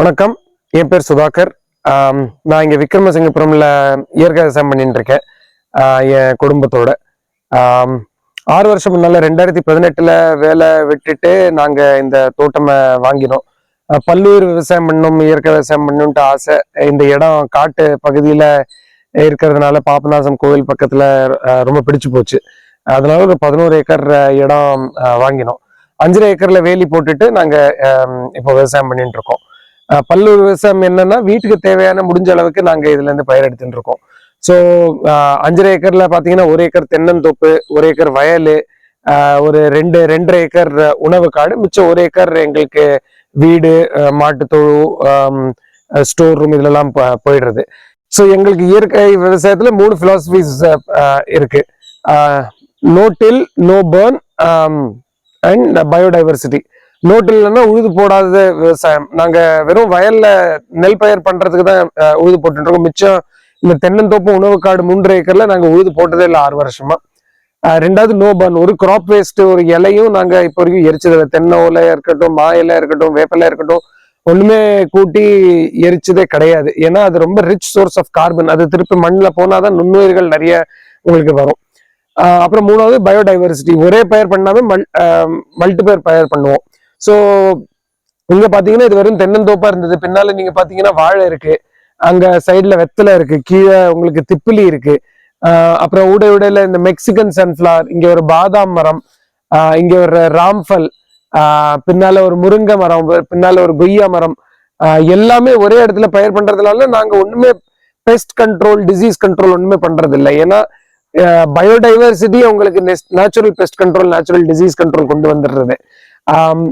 வணக்கம். என் பேர் சுதாகர். நான் இங்கே விக்ரமசிங்கபுரமில் இயற்கை விவசாயம் பண்ணிட்டு இருக்கேன். என் குடும்பத்தோட. ஆறு வருஷம் முன்னால் ரெண்டாயிரத்தி பதினெட்டில் வேலை விட்டுட்டு நாங்கள் இந்த தோட்டமை வாங்கினோம். பல்லூர் விவசாயம் பண்ணணும் இயற்கை விவசாயம் பண்ணணுன்ட்டு ஆசை. இந்த இடம் காட்டு பகுதியில் இருக்கிறதுனால பாபநாசம் கோவில் பக்கத்தில் ரொம்ப பிடிச்சு போச்சு. அதனால ஒரு பதினோரு ஏக்கர் இடம் வாங்கினோம். அஞ்சரை ஏக்கரில் வேலி போட்டுட்டு நாங்கள் இப்போ விவசாயம் பண்ணிட்டு இருக்கோம். பல்லூர் விவசாயம் என்னன்னா வீட்டுக்கு தேவையான முடிஞ்ச அளவுக்கு நாங்கள் இதுல இருந்து பயிர் எடுத்துட்டு இருக்கோம். ஸோ அஞ்சரை ஏக்கர்ல பாத்தீங்கன்னா ஒரு ஏக்கர் தென்னந்தோப்பு ஒரு ஏக்கர் வயல் ஒரு ரெண்டு ரெண்டரை ஏக்கர் உணவு காடு மிச்சம் ஒரு ஏக்கர் எங்களுக்கு வீடு மாட்டுத்தொழு ஸ்டோர் ரூம் இதுலலாம் போயிடுறது. ஸோ எங்களுக்கு இயற்கை விவசாயத்துல மூணு பிலாசபிஸ் இருக்கு. No till no burn and biodiversity note இல்லைன்னா உழுது போடாத விவசாயம். நாங்க வெறும் வயல்ல நெல் பயிர் பண்றதுக்கு தான் உழுது போட்டுட்டு இருக்கோம். மிச்சம் இந்த தென்னந்தோப்பு உணவு காடு மூன்று ஏக்கர்ல நாங்க உழுது போட்டதே இல்லை ஆறு வருஷமா. ரெண்டாவது நோ பர்ன் ஒரு கிராப் வேஸ்ட் ஒரு இலையும் நாங்க இப்போ வரைக்கும் எரிச்சதில்லை தென்னை ஓலையா இருக்கட்டும் மா இருக்கட்டும் வேப்பிலை இருக்கட்டும் ஒண்ணுமே கூட்டி எரிச்சதே கிடையாது. ஏன்னா அது ரொம்ப ரிச் சோர்ஸ் ஆஃப் கார்பன் அது திருப்பி மண்ணில் போனாதான் நுண்ணுயிர்கள் நிறைய உங்களுக்கு வரும். அப்புறம் மூணாவது பயோடைவர்சிட்டி ஒரே பயிர் பண்ணாமல் மல் மல்டிபயர் பயிர் பண்ணுவோம். ஸோ இங்க பாத்தீங்கன்னா இது வெறும் தென்னந்தோப்பா இருந்தது. பின்னால நீங்க பாத்தீங்கன்னா வாழை இருக்கு. அங்க சைடுல வெத்தலை இருக்கு. கீழே உங்களுக்கு திப்பிலி இருக்கு. அப்புறம் உடை உடையில இந்த மெக்சிகன் சன்ஃபிளவர் இங்க ஒரு பாதாம் மரம் இங்க ஒரு ராம்ஃபல் ஆஹ் பின்னால ஒரு முருங்கை மரம் பின்னால ஒரு கொய்யா மரம் எல்லாமே ஒரே இடத்துல பயிர் பண்றதுனால நாங்க ஒண்ணுமே பெஸ்ட் கண்ட்ரோல் டிசீஸ் கண்ட்ரோல் ஒண்ணுமே பண்றது இல்லை ஏன்னா பயோடைவர்சிட்டி உங்களுக்கு natural pest control natural disease control கொண்டு வந்துடுறது. ஆஹ்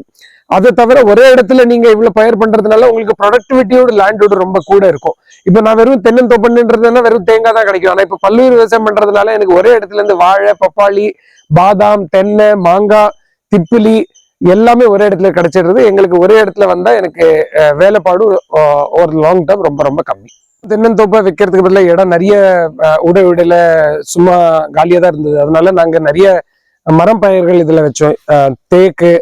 அதை தவிர ஒரே இடத்துல நீங்க இவ்வளவு பயிர் பண்றதுனால உங்களுக்கு ப்ரொடக்டிவிட்டியோட லேண்டோட ரொம்ப கூட இருக்கும். இப்போ நான் வெறும் தென்னந்தோப்பன்ன்றதுனா வெறும் தேங்காய் தான் கிடைக்கும். ஆனா இப்போ பல்லுயிர் விவசாயம் பண்றதுனால எனக்கு ஒரே இடத்துல இருந்து வாழை பப்பாளி பாதாம் தென்னை மாங்காய் திப்பிலி எல்லாமே ஒரே இடத்துல கிடைச்சிடுறது. எங்களுக்கு ஒரே இடத்துல வந்தா எனக்கு வேலைப்பாடு ஒரு லாங் டேர்ம் ரொம்ப ரொம்ப கம்மி. தென்னந்தோப்பை வைக்கிறதுக்கு பதிலாக இடம் நிறைய உடை உடையில சும்மா காலியாக தான் இருந்தது. அதனால நாங்கள் நிறைய மரம் பயிர்கள் இதில் வச்சோம். தேக்கு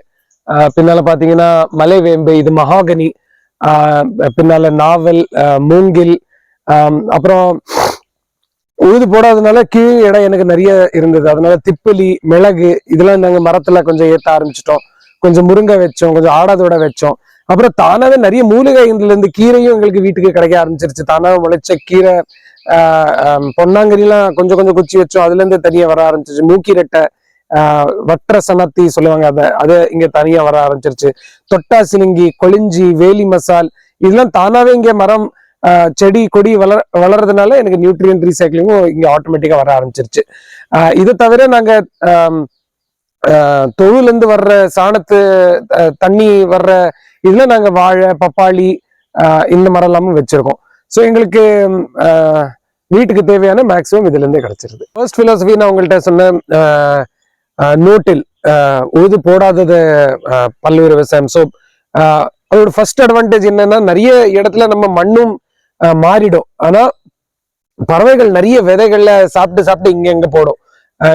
பின்னால பாத்தீங்கன்னா மலைவேம்பு இது மகாகனி பின்னால நாவல் மூங்கில் அப்புறம் உழுது போடாதனால கீழ் இடம் எனக்கு நிறைய இருந்தது. அதனால திப்பிலி மிளகு இதெல்லாம் நாங்கள் மரத்துல கொஞ்சம் ஏற்ற ஆரம்பிச்சிட்டோம். கொஞ்சம் முருங்கை வச்சோம் கொஞ்சம் ஆடாதோட வச்சோம். அப்புறம் தானாவே நிறைய மூலிகை இருந்து கீரையும் எங்களுக்கு வீட்டுக்கு கிடைக்க ஆரம்பிச்சிருச்சு. தானாக முளைச்ச கீரை பொன்னாங்கரிலாம் கொஞ்சம் கொஞ்சம் குச்சி வச்சோம். அதுல இருந்து தனியாக வர ஆரம்பிச்சிருச்சு. மூக்கீரட்டை ஆஹ் சனத்தி சொல்லுவாங்க. அதை அது இங்க தனியா வர ஆரம்பிச்சிருச்சு. தொட்டா சிலிங்கி கொளிஞ்சி வேலி மசால் இதெல்லாம் தானாவே இங்க மரம் ஆஹ் செடி கொடி வளர வளர்றதுனால எனக்கு நியூட்ரியன் ரீசைக்ளிங்கும் இங்க ஆட்டோமேட்டிக்கா வர ஆரம்பிச்சிருச்சு. இதை தவிர நாங்க ஆம், தொழுல இருந்து வர்ற சாணத்து தண்ணி வர்ற இதுல நாங்க வாழை பப்பாளி ஆஹ் இந்த மரம் எல்லாமும் வச்சிருக்கோம். ஸோ எங்களுக்கு வீட்டுக்கு தேவையான மேக்ஸிமம் இதுல இருந்தே கிடைச்சிருது. ஃபர்ஸ்ட் பிலாசபி நான் உங்கள்கிட்ட சொன்ன நோட்டில் உழுது போடாதது ஆஹ் பல்லுயிர் விவசாயம். ஸோ அதோட ஃபர்ஸ்ட் அட்வான்டேஜ் என்னன்னா நிறைய இடத்துல நம்ம மண்ணும் மாறிடும். ஆனா பறவைகள் நிறைய விதைகள்ல சாப்பிட்டு சாப்பிட்டு இங்க எங்க போடும்.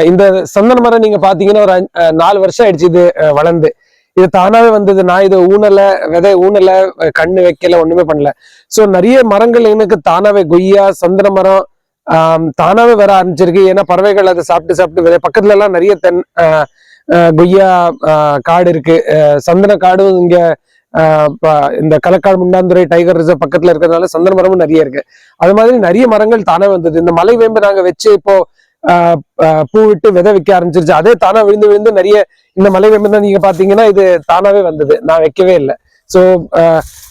இந்த சந்தன மரம் நீங்க பாத்தீங்கன்னா ஒரு அஞ்சு- நாலு வருஷம் ஆயிடுச்சு இது வளர்ந்து. இது தானாவே வந்தது. நான் இது ஊனல விதை ஊனல கண்ணு வைக்கல ஒண்ணுமே பண்ணல. சோ நிறைய மரங்கள் எனக்கு தானாவே கொய்யா சந்தன மரம் ஆஹ் தானாவே வர ஆரம்பிச்சிருக்கு. ஏன்னா பறவைகள் அதை சாப்பிட்டு சாப்பிட்டு விதை பக்கத்துல எல்லாம் நிறைய தென் கொய்யா காடு இருக்கு. சந்தன காடும் இங்க இந்த களக்காடு முண்டாந்துறை டைகர் ரிசர்வ் பக்கத்துல இருக்கிறதுனால சந்தன மரமும் நிறைய இருக்கு. அது மாதிரி நிறைய மரங்கள் தானே வந்தது. இந்த மலை வேம்பு நாங்க வச்சு இப்போ பூ விட்டு விதை வைக்க ஆரம்பிச்சிருச்சு. அதே தானா விழுந்து விழுந்து நிறைய இந்த மலை வேம்பு தான் நீங்க பாத்தீங்கன்னா இது தானாவே வந்தது. நான் வைக்கவே இல்லை. ஸோ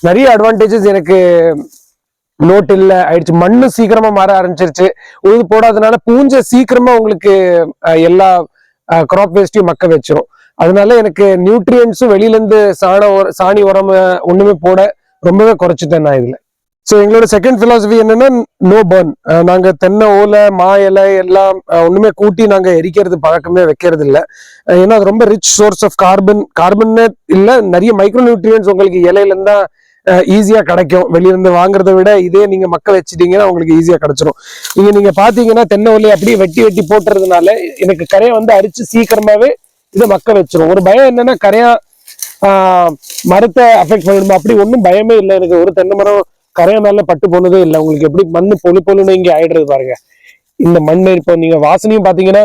நிறைய அட்வான்டேஜஸ் எனக்கு நோட் இல்ல ஆயிடுச்சு. மண்ணு சீக்கிரமா மாற ஆரம்பிச்சிருச்சு. உழுது போடாதனால பூஞ்சை சீக்கிரமா உங்களுக்கு எல்லா கிராப் வேஸ்டையும் மக்க வச்சிரும். அதனால எனக்கு நியூட்ரியன்ஸும் வெளியிலேருந்து சாண உர- சாணி உரம் ஒண்ணுமே போட ரொம்பவே குறைச்சிட்டேன் நான் இதுல. ஸோ எங்களோட செகண்ட் ஃபிலாசபி என்னன்னா நோ பர்ன் நாங்கள் தென்னை ஓலை மா இலை எல்லாம் ஒன்றுமே கூட்டி நாங்கள் எரிக்கிறது பழக்கமே வைக்கிறது இல்லை ஏன்னா அது ரொம்ப ரிச் சோர்ஸ் ஆஃப் கார்பன் கார்பன்னே இல்லை நிறைய மைக்ரோ நியூட்ரியன்ஸ் உங்களுக்கு இலையில இருந்தா ஈஸியாக கிடைக்கும். வெளியிருந்து வாங்குறத விட இதே நீங்கள் மக்க வச்சிட்டீங்கன்னா உங்களுக்கு ஈஸியாக கிடைச்சிரும். இங்கே நீங்கள் பார்த்தீங்கன்னா தென்னை அப்படியே வெட்டி வெட்டி போட்டுறதுனால எனக்கு கரையை வந்து அரிச்சு சீக்கிரமாகவே இதை மக்க வச்சிரும். ஒரு பயம் என்னன்னா கரையா மரத்தை அஃபெக்ட் பண்ணிடுமா அப்படி ஒன்றும் பயமே இல்லை. எனக்கு ஒரு தென்னை மரம் கரைய மேல பட்டு போனதே இல்லை. உங்களுக்கு எப்படி மண் பொழு பொழுன்னு இங்கே ஆயிடுறது பாருங்க. இந்த மண் இப்போ நீங்க வாசனையும் பார்த்தீங்கன்னா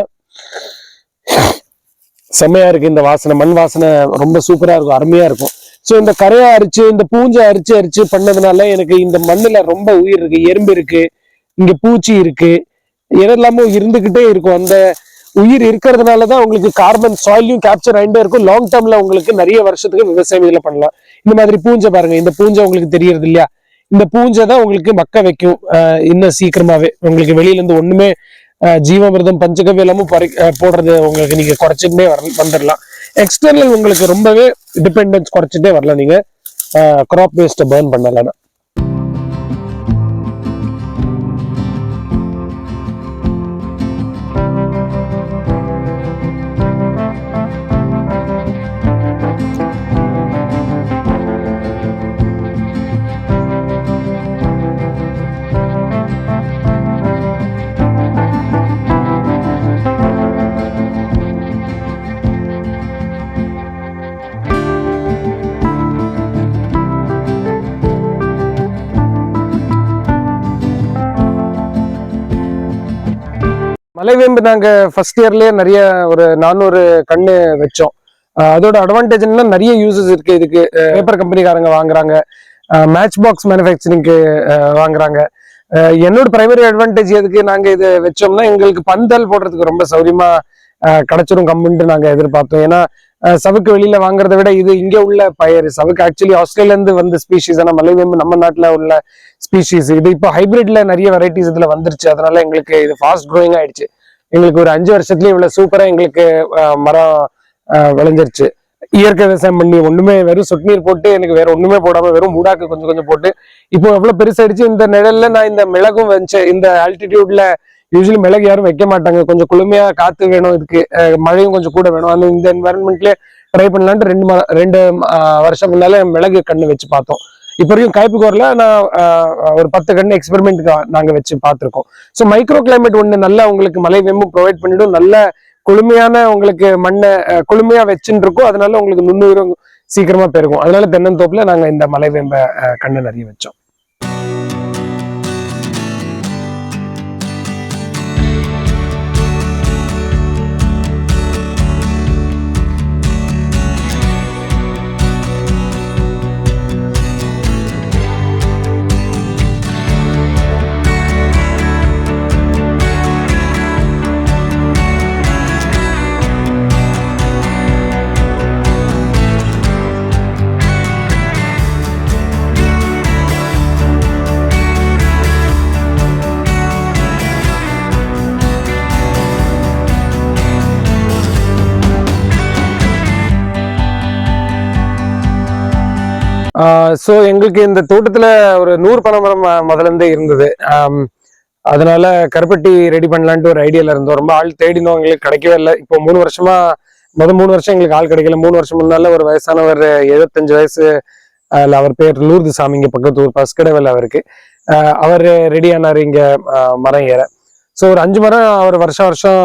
செம்மையா இருக்கு இந்த வாசனை. மண் வாசனை ரொம்ப சூப்பரா இருக்கும். அருமையா இருக்கும். ஸோ இந்த கரையை அரிச்சு இந்த பூஞ்சை அரிச்சு அரிச்சு பண்ணதுனால எனக்கு இந்த மண்ணில் ரொம்ப உயிர் இருக்கு எறும்பு இருக்கு இங்கே பூச்சி இருக்கு. எதெல்லாமோ இருந்துக்கிட்டே இருக்கும். அந்த உயிர் இருக்கிறதுனால தான் உங்களுக்கு கார்பன் சாயிலையும் கேப்சர் ஆகிட்டே இருக்கும். லாங் டேர்ம்ல உங்களுக்கு நிறைய வருஷத்துக்கு விவசாயம் இதில் பண்ணலாம். இந்த மாதிரி பூஞ்சை பாருங்க. இந்த பூஞ்சை உங்களுக்கு தெரியறது இல்லையா? இந்த பூஞ்சை தான் உங்களுக்கு மக்க வைக்கும். இன்னும் சீக்கிரமாவே. உங்களுக்கு வெளியில இருந்து ஒண்ணுமே ஆஹ் ஜீவாமிர்தம் பஞ்சகவ்யம் எல்லாமும் போடுறது உங்களுக்கு நீங்க குறைச்சிக்கிட்டே வர வந்துடலாம் எக்ஸ்டர்னல் உங்களுக்கு ரொம்பவே டிபெண்டன்ஸ் குறைச்சிட்டே வரல நீங்கள் கிராப் வேஸ்ட்டை பேர்ன் பண்ணலன்னா. மலைவேம்பு நாங்கள் ஃபர்ஸ்ட் இயர்லயே நிறைய ஒரு நானூறு கண்ணு வச்சோம். அதோட அட்வான்டேஜ் நிறைய யூசஸ் இருக்கு. இதுக்கு பேப்பர் கம்பெனிக்காரங்க வாங்குறாங்க. மேட்ச் பாக்ஸ் மேனுஃபேக்சரிங்க்கு வாங்குறாங்க. என்னோட பிரைமரி அட்வான்டேஜ் எதுக்கு நாங்கள் இது வச்சோம்னா எங்களுக்கு பந்தல் போடுறதுக்கு ரொம்ப சௌரியமா கிடைச்சிரும் கம்முன்ட்டு நாங்கள் எதிர்பார்த்தோம். ஏன்னா சவுக்கு வெளியில வாங்குறதை விட இது இங்க உள்ள பயிர் சவுக்கு ஆக்சுவலி ஆஸ்திரேலியா இருந்து வந்த ஸ்பீஷிஸ் ஆனா மலைவேம்பு நம்ம நாட்டுல உள்ள ஸ்பீஷிஸ் இது இப்போ ஹைபிரிட்ல நிறைய வெரைட்டிஸ் இதுல வந்துருச்சு. அதனால எங்களுக்கு இது ஃபாஸ்ட் க்ரோயிங் ஆயிடுச்சு. எங்களுக்கு ஒரு அஞ்சு வருஷத்துலயே இவ்வளவு சூப்பரா எங்களுக்கு மரம் விளைஞ்சிருச்சு. இயற்கை விவசாயம் பண்ணி ஒண்ணுமே வெறும் சொட்டு நீர் போட்டு எனக்கு வேற ஒண்ணுமே போடாம வெறும் மூடாக்கு கொஞ்சம் கொஞ்சம் போட்டு இப்போ எவ்வளவு பெருசாயிடுச்சு. இந்த நிழல்ல நான் இந்த மிளகும் வச்சேன் இந்த ஆல்டிடியூட்ல யூஸ்வலி மிளகு யாரும் வைக்க மாட்டாங்க. கொஞ்சம் குளுமையா காத்து வேணும் இதுக்கு. மழையும் கொஞ்சம் கூட வேணும். அந்த இந்த என்வரன்மெண்ட்லயே ட்ரை பண்ணலான்ட்டு ரெண்டு மா ரெண்டு வருஷம் முன்னால மிளகு கண்ணு வச்சு பார்த்தோம். இப்போ வரைக்கும் காய்ப்புக்கூரில் நான் ஒரு பத்து கண்ணு எக்ஸ்பெரிமெண்ட்டுக்கு நாங்க வச்சு பார்த்துருக்கோம். ஸோ மைக்ரோ கிளைமேட் ஒன்று நல்லா உங்களுக்கு மலை வெம்பும் ப்ரொவைட் பண்ணிடும். நல்ல குளுமையான உங்களுக்கு மண்ணை குளுமையாக குளுமையா வச்சுட்டு இருக்கும். அதனால உங்களுக்கு நுண்ணுயிரும் சீக்கிரமா பெருகும். அதனால தென்னந்தோப்புல நாங்க இந்த மலை வேம்ப கண்ணு நிறைய வச்சோம். ஸோ எங்களுக்கு இந்த தோட்டத்துல ஒரு நூறு பனைமரம் முதலேருந்தே இருந்தது. அதனால கருப்பட்டி ரெடி பண்ணலான்ட்டு ஒரு ஐடியால இருந்தோம். ரொம்ப ஆள் தேடினோம் எங்களுக்கு கிடைக்கவே இல்லை. இப்போ மூணு வருஷமா முதல் மூணு வருஷம் எங்களுக்கு ஆள் கிடைக்கல. மூணு வருஷம் முன்னால ஒரு வயசானவர் எழுபத்தஞ்சு வயசு அதில் அவர் பேர் லூர்து சாமி இங்க பக்கத்து ஊர் பஸ்கடவில் அவருக்கு. அவர் ரெடி ஆனாரு இங்க மரம் ஏற. ஸோ ஒரு அஞ்சு மரம் அவர் வருஷம் வருஷம்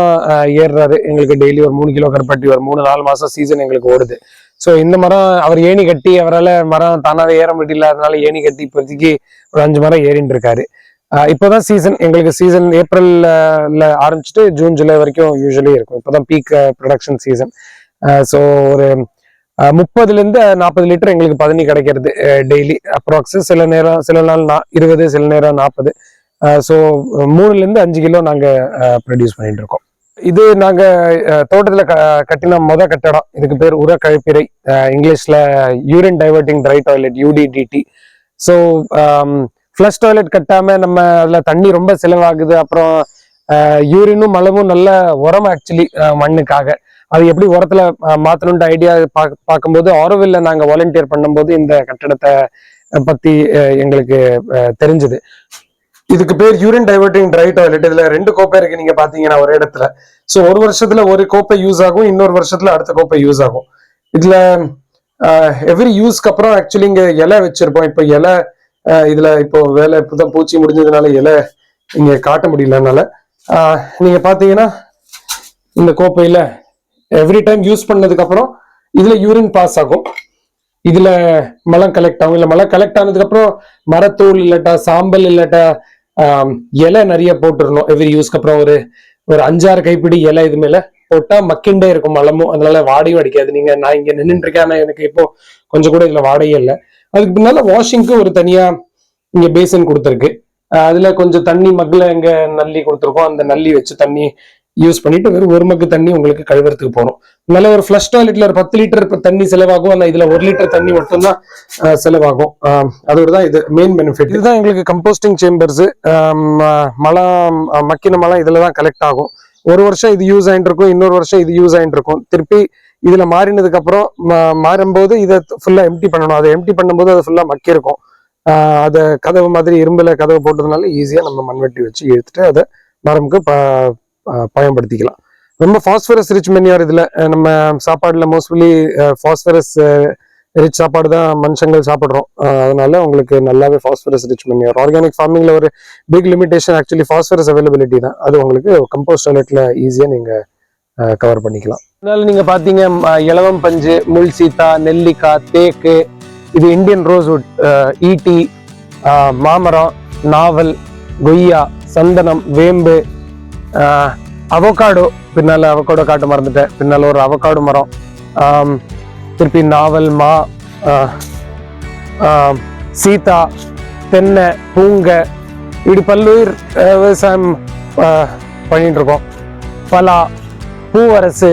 ஏறுறாரு. எங்களுக்கு டெய்லி ஒரு மூணு கிலோ கருப்பட்டி ஒரு மூணு நாலு மாசம் சீசன் எங்களுக்கு ஓடுது. ஸோ இந்த மரம் அவர் ஏணி கட்டி அவரால் மரம் தானாகவே ஏற முடியல அதனால ஏணி கட்டி இப்போதைக்கு ஒரு அஞ்சு மரம் ஏறின்னு இருக்காரு ஆஹ் இப்போதான் சீசன் எங்களுக்கு சீசன் ஏப்ரல்ல ஆரம்பிச்சுட்டு ஜூன் ஜூலை வரைக்கும் யூஸ்வலி இருக்கும். இப்போதான் பீக் ப்ரொடக்ஷன் சீசன் ஸோ ஒரு முப்பதுலேருந்து நாற்பது லிட்டர் எங்களுக்கு பதனி கிடைக்கிறது டெய்லி அப்ராக்ஸ் சில நேரம் சில நாள் நா இருபது சில நேரம் நாற்பது. ஸோ மூணுலேருந்து அஞ்சு கிலோ நாங்கள் ப்ரொடியூஸ் பண்ணிட்டு இருக்கோம் இது நாங்க தோட்டத்துல க கட்டின மொத கட்டடம். இதுக்கு பேர் உர கழிப்பிறை. இங்கிலீஷ்ல urine diverting dry toilet UDDT so flush toilet கட்டாம நம்ம அதுல தண்ணி ரொம்ப செலவாகுது. அப்புறம் யூரினும் மலமும் நல்ல உரம் ஆக்சுவலி மண்ணுக்காக. அது எப்படி உரத்துல அஹ், மாத்தணும்ன்ற ஐடியா பார்க்கும்போது ஆரோவில்ல நாங்க வாலண்டியர் பண்ணும்போது இந்த கட்டடத்தை பத்தி எங்களுக்கு தெரிஞ்சது. இதுக்கு பேர் யூரின் டைவர்டிங் ட்ரை டாய்லெட் இதுல ரெண்டு கோப்பை இருக்கு நீங்க பாத்தீங்கன்னா ஒரு இடத்துல. ஸோ ஒரு வருஷத்துல ஒரு கோப்பை யூஸ் ஆகும் இன்னொரு வருஷத்துல அடுத்த கோப்பை யூஸ் ஆகும். இதுல எவ்ரி யூஸ்க்கு அப்புறம் ஆக்சுவலி இங்க இலை வச்சிருப்போம். இப்போ இலை இதுல இப்போ வேலை இப்போதான் பூச்சி முடிஞ்சதுனால இலை இங்க காட்ட முடியலனால ஆஹ் நீங்க பாத்தீங்கன்னா இந்த கோப்பையில எவ்ரி டைம் யூஸ் பண்ணதுக்கு அப்புறம் இதுல யூரின் பாஸ் ஆகும். இதுல மலம் கலெக்ட் ஆகும். இல்ல மலம் கலெக்ட் ஆனதுக்கு அப்புறம் மரத்தூள் இல்லாட்டா சாம்பல் இல்லாட்டா இலை நிறைய போட்டுடணும் எவ்ரி யூஸ்க்கு அப்புறம் ஒரு ஒரு அஞ்சாறு கைப்பிடி இலை இது மேல போட்டா மக்கிண்டே இருக்கும் மலமும். அதனால வாடையும் அடிக்காது. நீங்க நான் இங்க நின்னுட்டு இருக்கேன் ஆனா எனக்கு இப்போ கொஞ்சம் கூட இதுல வாடையே இல்லை. அதுக்கு பின்னால வாஷிங்க்கு ஒரு தனியா இங்க பேசன் கொடுத்துருக்கு. அதுல கொஞ்சம் தண்ணி மக்ல எங்க நல்லி கொடுத்துருக்கோம். அந்த நல்லி வச்சு தண்ணி யூஸ் பண்ணிட்டு வெறும் ஒரு மக்கு தண்ணி உங்களுக்கு கழுவுறதுக்கு போகணும் நல்ல ஒரு ஃப்ளஷ் டாய்லெட்ல ஒரு பத்து லிட்டர் தண்ணி செலவாகும். ஆனால் இதுல ஒரு லிட்டர் தண்ணி மட்டும்தான் செலவாகும். அதோட தான் இது மெயின் பெனிஃபிட் இதுதான் எங்களுக்கு கம்போஸ்டிங் சேம்பர்ஸ் மலம் மக்கின மலம் இதுல தான் கலெக்ட் ஆகும். ஒரு வருஷம் இது யூஸ் ஆகிட்டு இருக்கும் இன்னொரு வருஷம் இது யூஸ் ஆகிட்டு இருக்கும். திருப்பி இதுல மாறினதுக்கு அப்புறம் மாறும்போது இதை ஃபுல்லா எம்டி பண்ணணும். அதை எம்டி பண்ணும்போது அது ஃபுல்லா மக்கி இருக்கும் அதை கதவு மாதிரி இரும்புல கதவு போட்டதுனால ஈஸியா நம்ம மண்வெட்டி வச்சு இழுத்துட்டு அதை மரமுக்கு பயன்படுத்திக்கலாம். ரொம்ப ஃபாஸ்பரஸ் ரிச் மெனியார் இதில் நம்ம சாப்பாடில் மோஸ்ட்லி ஃபாஸ்பரஸ் ரிச் சாப்பாடு தான் மனுஷங்கள் சாப்பிட்றோம். அதனால உங்களுக்கு நல்லாவே ஃபாஸ்பரஸ் ரிச் மெனியார் ஆர்கானிக் ஃபார்மிங்கில் ஒரு big limitation actually phosphorus availability தான். அது உங்களுக்கு கம்போஸ்ட் டாய்லெட்டில் ஈஸியாக நீங்கள் கவர் பண்ணிக்கலாம். அதனால நீங்கள் பார்த்தீங்க இலவம் பஞ்சு முள் சீத்தா நெல்லிக்காய் தேக்கு இது இந்தியன் ரோஸ்வுட் ஈட்டி மாமரம் நாவல் கொய்யா சந்தனம் வேம்பு அவோக்காடோ பின்னால் அவக்காடோ காட்டு மறந்துட்டேன். பின்னால் ஒரு அவக்காடு மரம். திருப்பி நாவல் மா சீதா தென்னை பூங்கை இப்படி பல்லுயிர் விவசாயம் ஆஹ், பண்ணிட்டு இருக்கோம். பலா பூவரசு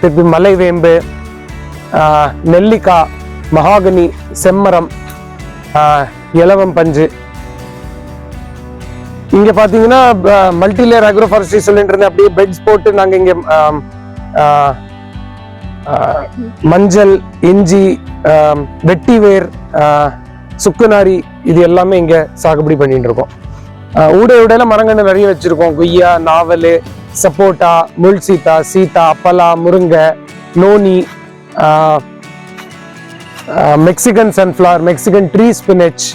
திருப்பி மலைவேம்பு நெல்லிக்காய் மகாகனி செம்மரம் இலவம் பஞ்சு. இங்க பாத்தீங்கன்னா மல்டி லேயர் அக்ரோஃபாரஸ்ட்ரி சொல்லிட்டு இருந்தேன் அப்படியே பெட்ஸ் போட்டு நாங்க இங்க மஞ்சள் இஞ்சி வெட்டி வெட்டிவேர் சுக்குநாரி இது எல்லாமே இங்க சாகுபடி பண்ணிட்டு இருக்கோம். ஆஹ், ஊடை ஊடையில மரங்கன்று நிறைய வச்சிருக்கோம். கொய்யா நாவல் சப்போட்டா முள் சீத்தா சீத்தா பலா முருங்கை noni Mexican sunflower Mexican tree spinach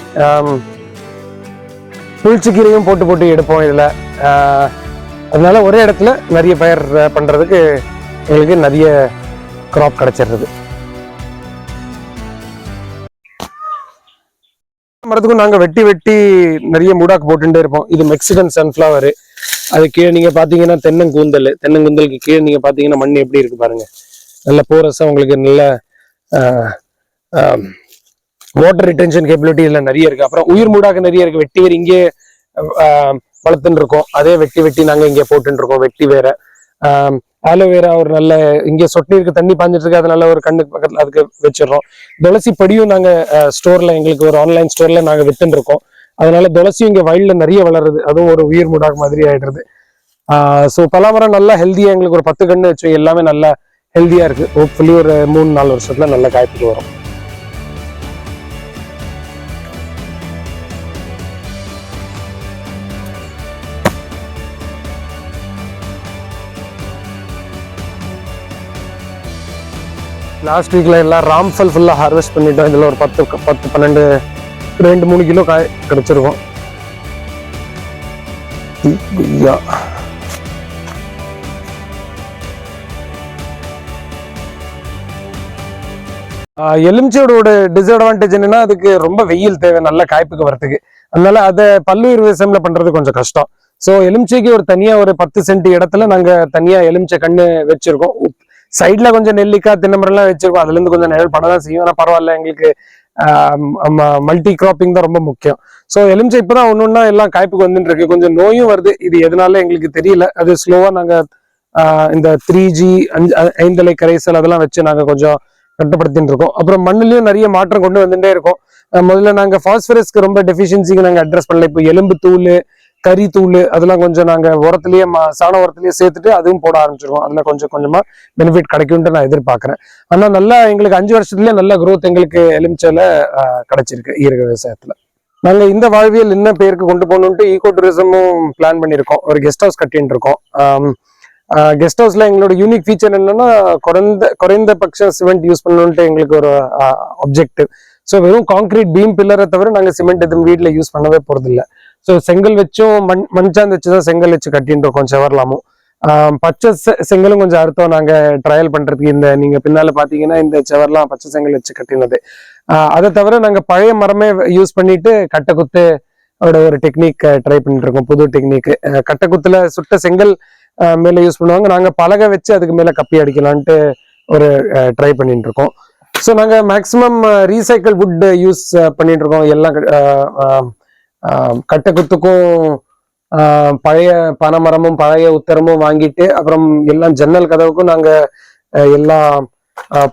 புளிச்சக்கீரையும் போட்டு போட்டு எடுப்போம் இதில். அதனால ஒரே இடத்துல நிறைய பயிர் பண்ணுறதுக்கு எங்களுக்கு நிறைய க்ராப் கிடச்சிடுறது மரத்துக்கும் நாங்கள் வெட்டி வெட்டி நிறைய மூடாக்கு போட்டுட்டே இருப்போம். இது மெக்சிகன் சன்ஃப்ளவர் அது கீழே நீங்கள் பார்த்தீங்கன்னா தென்னங்கூந்தல். தென்னங்கூந்தலுக்கு கீழே நீங்கள் பார்த்தீங்கன்னா மண் எப்படி இருக்கு பாருங்க. நல்ல போரஸாக உங்களுக்கு நல்ல வாட்டர் ரிட்டென்ஷன் கேபிலிட்டி இதில் நிறைய இருக்குது அப்புறம் உயிர் மூடாக நிறைய இருக்குது வெட்டி வேறு இங்கே வளர்த்துன்னு இருக்கோம் அதே வெட்டி வெட்டி நாங்கள் இங்கே போட்டுன்னு இருக்கோம் வெட்டி வேற ஆலோவேரா ஒரு நல்ல இங்கே சொட்டு நீருக்கு தண்ணி பாஞ்சிட்டு இருக்கு. அதனால ஒரு கண்ணுக்கு பக்கத்தில் அதுக்கு வச்சிடுறோம். துளசி படியும் நாங்கள் ஸ்டோரில் எங்களுக்கு ஒரு ஆன்லைன் ஸ்டோரில் நாங்கள் வித்துன்னு இருக்கோம் அதனால துளசியும் இங்கே வயல்ல நிறைய வளருது. அதுவும் ஒரு உயிர் மூடாக்கு மாதிரி ஆயிடுறது ஸோ பலாமரம் நல்லா ஹெல்த்தியாக எங்களுக்கு ஒரு பத்து கண்ணு வச்சு எல்லாமே நல்லா ஹெல்த்தியாக இருக்கு. ஹோப்ஃபுல்லி ஒரு மூணு நாலு வருஷத்துல நல்ல காய்ப்புக்கு வரும். லாஸ்ட் வீக்ல எல்லாம் ராம்ஃபல் ஃபுல்லா ஹார்வெஸ்ட் பண்ணிட்டோம். இதில் ஒரு பத்து பத்து பன்னெண்டு ரெண்டு மூணு கிலோ காய் கிடச்சிருக்கோம். ஐயா. எலுமிச்சையோட டிஸ்அட்வான்டேஜ் என்னன்னா அதுக்கு ரொம்ப வெயில் தேவை நல்ல காய்ப்புக்கு வரதுக்கு அதனால அதை பல்லுயிர் விவசாயம்ல பண்றது கொஞ்சம் கஷ்டம். ஸோ எலுமிச்சைக்கு ஒரு தனியா ஒரு பத்து சென்ட் இடத்துல நாங்க தனியா எலுமிச்சை கண்ணு வச்சிருக்கோம். சைடில் கொஞ்சம் நெல்லிக்காய் தின்னமரம்லாம் வச்சிருக்கோம். அதுலேருந்து கொஞ்சம் நிழல் படம் தான் செய்யும். ஆனால் பரவாயில்ல எங்களுக்கு மல்டி கிராப்பிங் தான் ரொம்ப முக்கியம். ஸோ எலுமிச்சை இப்போ தான் ஒன்று ஒன்றா எல்லாம் காய்ப்புக்கு வந்துட்டு இருக்கு. கொஞ்சம் நோயும் வருது. இது எதனால எங்களுக்கு தெரியல. அது ஸ்லோவாக நாங்கள் இந்த த்ரீ ஜி அஞ்சு ஐந்தலை கரைசல் அதெல்லாம் வச்சு நாங்கள் கொஞ்சம் கட்டுப்படுத்திட்டு இருக்கோம். அப்புறம் மண்ணுலயும் நிறைய மாற்றம் கொண்டு வந்துட்டே இருக்கோம். முதல்ல நாங்கள் ஃபாஸ்பரஸ்க்கு ரொம்ப டெஃபிஷியன்சிக்கு நாங்கள் அட்ரஸ் பண்ணல. இப்போ எலும்பு தூள் கறி தூள் அதெல்லாம் கொஞ்சம் நாங்க உரத்துலயே சாண உரத்துலயே சேர்த்துட்டு அதுவும் போட ஆரம்பிச்சிருக்கோம் அதில் கொஞ்சம் கொஞ்சமா பெனிஃபிட் கிடைக்கும்ட்டு நான் எதிர்பார்க்கறேன். ஆனால் நல்லா எங்களுக்கு அஞ்சு வருஷத்துலேயே நல்ல குரோத் எங்களுக்கு எலுமிச்சல கிடைச்சிருக்கு ஈரக விவசாயத்துல. நாங்க இந்த வாழ்வியல் என்ன பேருக்கு கொண்டு போகணுன்ட்டு ஈகோ டூரிசமும் பிளான் பண்ணியிருக்கோம். ஒரு கெஸ்ட் ஹவுஸ் கட்டின்னு இருக்கோம். கெஸ்ட் ஹவுஸ்ல எங்களோட யூனிக் ஃபீச்சர் என்னன்னா குறைந்த குறைந்த பட்சம் சிமெண்ட் யூஸ் பண்ணணுன்ட்டு எங்களுக்கு ஒரு அப்ஜெக்டிவ் ஸோ வெறும் காங்கிரீட் பீம் பில்லரை தவிர நாங்கள் சிமெண்ட் எதுவும் வீட்டில் யூஸ் பண்ணவே போறது ஸோ செங்கல் வச்சும் மண் மண்சாந்து வச்சு தான் செங்கல் வச்சு கட்டின்னு இருக்கோம் செவர்லாமும் பச்சை செ- செங்கலும் கொஞ்சம் அறுத்தோம். நாங்க ட்ரையல் பண்றதுக்கு இந்த நீங்க பின்னால பாத்தீங்கன்னா இந்த செவர்லாம் பச்சை செங்கல் வச்சு கட்டினது. அதை தவிர நாங்க பழைய மரமே யூஸ் பண்ணிட்டு கட்டைக்குத்து அதோட ஒரு டெக்னிக் ட்ரை பண்ணிட்டு இருக்கோம் புது டெக்னிக் கட்டைக்குத்துல சுட்ட செங்கல் மேலே மேல யூஸ் பண்ணுவாங்க. நாங்க பலகை வச்சு அதுக்கு மேல கப்பி அடிக்கலான்ட்டு ஒரு ட்ரை பண்ணிட்டு இருக்கோம் ஸோ நாங்க மேக்ஸிமம் ரீசைக்கிள் வுட் யூஸ் பண்ணிட்டு இருக்கோம் எல்லாம் கட்டக்குத்துக்கும் குத்துக்கும் பழைய பனைமரமும் பழைய உத்தரமும் வாங்கிட்டு அப்புறம் எல்லாம் ஜன்னல் கதவுக்கும் நாங்க எல்லா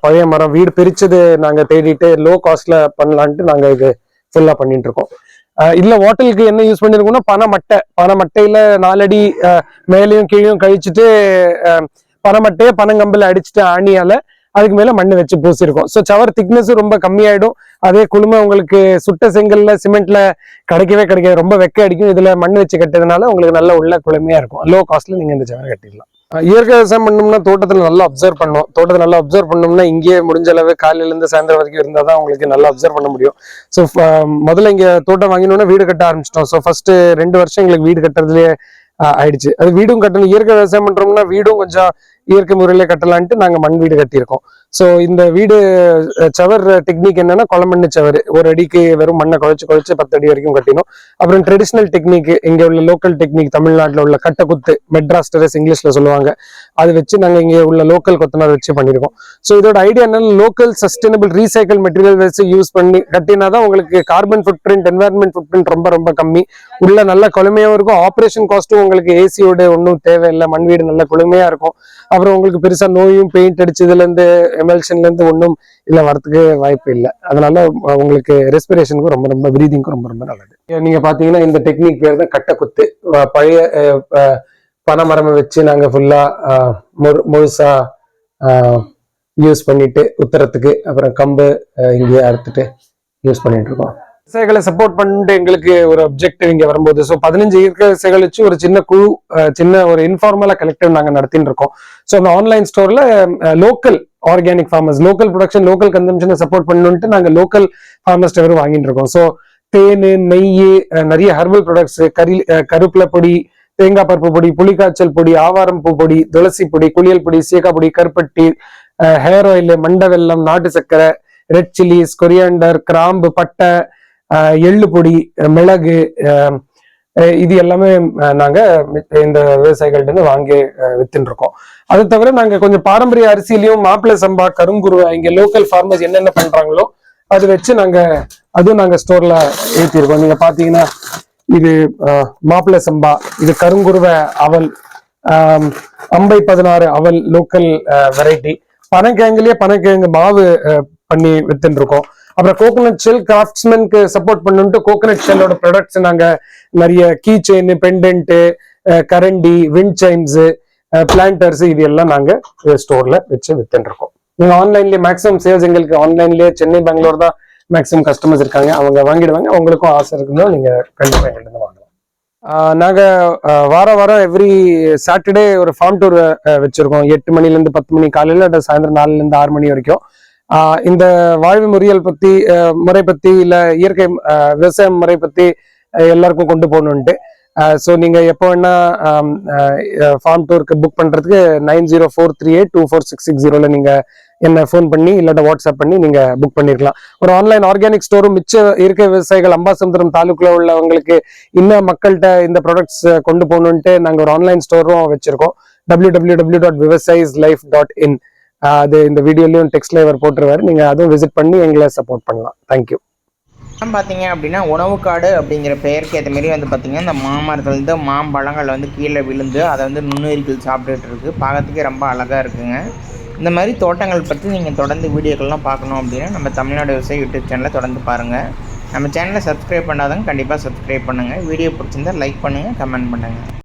பழைய மரம் வீடு பிரிச்சது நாங்க தேடிட்டு லோ காஸ்ட்ல பண்ணலான்ட்டு நாங்க இது ஃபுல்லா பண்ணிட்டு இருக்கோம். ஆஹ் ஹோட்டலுக்கு என்ன யூஸ் பண்ணிருக்கோம்னா பனை மட்டை. பனை மட்டையில நாலடி மேலேயும் கீழையும் கழிச்சுட்டு பனைமட்டையே பனை மட்டையை பனங்கம்பில் அடிச்சுட்டு ஆணியால அதுக்கு மேல மண்ணு வச்சு பூசிருக்கோம். ஸோ சவர் திக்னஸ் ரொம்ப கம்மியாயிடும். அதே குளுமை உங்களுக்கு சுட்ட செங்கல்ல சிமெண்ட்ல கிடைக்கவே கிடைக்காது. ரொம்ப வெக்க அடிக்கும். இதுல மண் வச்சு கட்டுறதுனால உங்களுக்கு நல்ல உள்ள குளுமையா இருக்கும். லோ காஸ்ட்ல நீங்க இந்த சவரை கட்டிடலாம். இயற்கை விவசாயம் பண்ணோம்னா தோட்டத்துல நல்லா அப்சர்வ் பண்ணும் தோட்டத்தை நல்லா அப்சர்வ் பண்ணோம்னா இங்கேயே முடிஞ்ச அளவு காலையில இருந்து சாயந்தரம் வரைக்கும் இருந்தால் தான் உங்களுக்கு நல்லா அப்சர்வ் பண்ண முடியும். ஸோ முதல்ல இங்க தோட்டம் வாங்கினோன்னா வீடு கட்ட ஆரம்பிச்சிட்டோம். ஸோ ஃபர்ஸ்ட் ரெண்டு வருஷம் எங்களுக்கு வீடு கட்டுறதுலேயே ஆயிடுச்சு. அது வீடும் கட்டணும். இயற்கை விவசாயம் பண்றோம்னா வீடும் கொஞ்சம் இயற்கை முறையில கட்டலான்ட்டு நாங்க மண் வீடு கட்டியிருக்கோம். ஸோ இந்த வீடு சவர் டெக்னிக் என்னன்னா கொலமண்ணு சவர். ஒரு அடிக்கு வெறும் மண்ணை குழைச்சு குழைச்சு பத்து அடி வரைக்கும் கட்டினோம் அப்புறம் ட்ரெடிஷ்னல் டெக்னிக் இங்கே உள்ள லோக்கல் டெக்னிக் தமிழ்நாட்டில் உள்ள கட்டக்குத்து மெட்ராஸ் டெரஸ் இங்கிலீஷ்ல சொல்லுவாங்க. அது வச்சு நாங்கள் இங்கே உள்ள லோக்கல் கொத்தனார் வச்சு பண்ணியிருக்கோம். ஸோ இதோட ஐடியா என்னன்னா லோக்கல் சஸ்டைனபிள் ரீசைக்கிள் மெட்டீரியல் வச்சு யூஸ் பண்ணி கட்டினா தான் உங்களுக்கு carbon footprint environment footprint ரொம்ப ரொம்ப கம்மி. உள்ள நல்ல குளுமையாவும் இருக்கும். ஆப்ரேஷன் காஸ்ட்டும் உங்களுக்கு ஏசியோட ஒன்றும் தேவையில்லை. மண் வீடு நல்ல குளுமையா இருக்கும். அப்புறம் உங்களுக்கு பெருசாக நோயும் பெயிண்ட் அடிச்சதுலேருந்து இருந்து ஒன்றும் இதுல வரதுக்கு வாய்ப்பு இல்லை. அதனால உங்களுக்கு ரெஸ்பிரேஷனுக்கும் ரொம்ப ரொம்ப பிரீதிங்க்கும் ரொம்ப ரொம்ப நல்லது. நீங்க பாத்தீங்கன்னா இந்த டெக்னிக் பேர் தான் கட்டக்குத்து. பழைய பனை அஹ், பனைமரமை வச்சு நாங்க ஃபுல்லா முழுசா யூஸ் பண்ணிட்டு உத்தரத்துக்கு அப்புறம் கம்பு இங்கேயே அறுத்துட்டு யூஸ் பண்ணிட்டு இருக்கோம். விவசாயிகளை சப்போர்ட் பண்ணிட்டு எங்களுக்கு ஒரு அப்ஜெக்டிவ் இங்கே வரும்போது. ஸோ பதினஞ்சு இயற்கை விவசாயிகள் வச்சு ஒரு சின்ன குழு சின்ன ஒரு இன்ஃபார்மலாக கலெக்டிவ் நாங்கள் நடத்தின்னு இருக்கோம். ஸோ அந்த ஆன்லைன் ஸ்டோரில் local organic farmers local production local கன்சம்ஷனை support பண்ணணுன்ட்டு நாங்கள் லோக்கல் ஃபார்மர்ஸ் வெறும் வாங்கிட்டு இருக்கோம். ஸோ தேன் நெய் நிறைய ஹெர்பல் ப்ராடக்ட்ஸ் கறி கருப்பில பொடி தேங்காய் பருப்பு பொடி புளிக்காய்ச்சல் பொடி ஆவாரம் பூ பொடி துளசி பொடி குளியல் பொடி சீக்கா பொடி கருப்பட்டி ஹேர் ஆயில் மண்ட வெல்லம் நாட்டு சர்க்கரை ரெட் சில்லிஸ் கொரியாண்டர் கிராம்பு பட்டை எள்ளு பொடி மிளகு அஹ், இது எல்லாமே நாங்க இந்த விவசாயிகள்ட்ட இருந்து வாங்கி வித்துன்னு இருக்கோம். அது தவிர நாங்க கொஞ்சம் பாரம்பரிய அரிசியிலையும் மாப்பிள்ளை சம்பா கருங்குருவை இங்க லோக்கல் ஃபார்மர்ஸ் என்னென்ன பண்றாங்களோ அது வச்சு நாங்க அதுவும் நாங்க ஸ்டோர்ல ஏற்றிருக்கோம் நீங்க பாத்தீங்கன்னா இது அஹ், மாப்பிள்ளை சம்பா இது கருங்குருவை அவல் அம்பை பதினாறு அவல் லோக்கல் வெரைட்டி பனங்கிழங்குலயே பனங்கிழங்கு மாவு அஹ், பண்ணி வித்துன்னு இருக்கோம். அப்புறம் கோகனட் ஷெல் கிராஃப்ட்ஸ்மேனுக்கு சப்போர்ட் பண்ணுன்ட்டு கோகனட் ஷெல்லோட ப்ராடக்ட்ஸ் நாங்க நிறைய கீ செயின் பெண்டன்ட்டு கரண்டி விண்ட் சைம்ஸ் பிளான்டர்ஸ் இது எல்லாம் நாங்க ஸ்டோர்ல வச்சு வித்துன்னு இருக்கோம். நீங்க ஆன்லைன்லயே மேக்ஸிமம் சேல்ஸ் எங்களுக்கு ஆன்லைன்லயே சென்னை பெங்களூர் தான் மேக்ஸிமம் கஸ்டமர்ஸ் இருக்காங்க. அவங்க வாங்கிடுவாங்க. உங்களுக்கும் ஆசை இருக்குன்னா நீங்க கண்டிப்பா எங்கள்கிட்ட வாங்கலாம். ஆஹ் நாங்க வாரம் வாரம் எவ்ரி சாட்டர்டே ஒரு ஃபார்ம் டூர் வச்சிருக்கோம். எட்டு மணிலேருந்து பத்து மணி காலையில் இல்ல சாயந்தரம் நாலுலேருந்து ஆறு மணி வரைக்கும். இந்த வாழ்வு முறையல் பத்தி முறை பத்தி இல்ல இயற்கை விவசாயம் விவசாய முறை பத்தி எல்லாருக்கும் கொண்டு போகணுன்ட்டு ஸோ நீங்க எப்போ வேணா ஃபார்ம் டூருக்கு புக் பண்றதுக்கு nine zero four three eight two four six six ஜீரோல நீங்க என்ன ஃபோன் பண்ணி இல்லாட்ட வாட்ஸ்அப் பண்ணி நீங்க புக் பண்ணிருக்கலாம். ஒரு ஆன்லைன் ஆர்கானிக் ஸ்டோரும் மிச்ச இயற்கை விவசாயிகள் அம்பாசமுத்திரம் தாலுக்குல உள்ளவங்களுக்கு இன்னும் மக்கள்கிட்ட இந்த ப்ராடக்ட்ஸ் கொண்டு போகணுன்ட்டு நாங்கள் ஒரு ஆன்லைன் ஸ்டோரும் வச்சிருக்கோம். W W W dot Vivasayis life dot in அது இந்த வீடியோலையும் டெக்ஸ்ட்ல இவர் போட்டுருவாரு. நீங்க அதுவும் விசிட் பண்ணி எங்களை சப்போர்ட் பண்ணலாம். தேங்க்யூ பார்த்தீங்க அப்படின்னா உணவுக்காடு அப்படிங்கிற பெயருக்கு ஏற்ற மாரி வந்து பார்த்தீங்கன்னா இந்த மாமரத்துலேருந்து மாம்பழங்கள் வந்து கீழே விழுந்து அதை வந்து நுண்ணுயிர்கள் சாப்பிட்டுட்டு இருக்கு. பார்க்கறதுக்கே ரொம்ப அழகாக இருக்குங்க. இந்த மாதிரி தோட்டங்கள் பற்றி நீங்கள் தொடர்ந்து வீடியோக்கள்லாம் பார்க்கணும் அப்படின்னா நம்ம தமிழ்நாடு விவசாய யூடியூப் சேனலை தொடர்ந்து பாருங்கள் நம்ம சேனலை சப்ஸ்கிரைப் பண்ணாதவங்க கண்டிப்பாக சப்ஸ்கிரைப் பண்ணுங்கள் வீடியோ பிடிச்சிருந்தா லைக் பண்ணுங்கள் கமெண்ட் பண்ணுங்கள்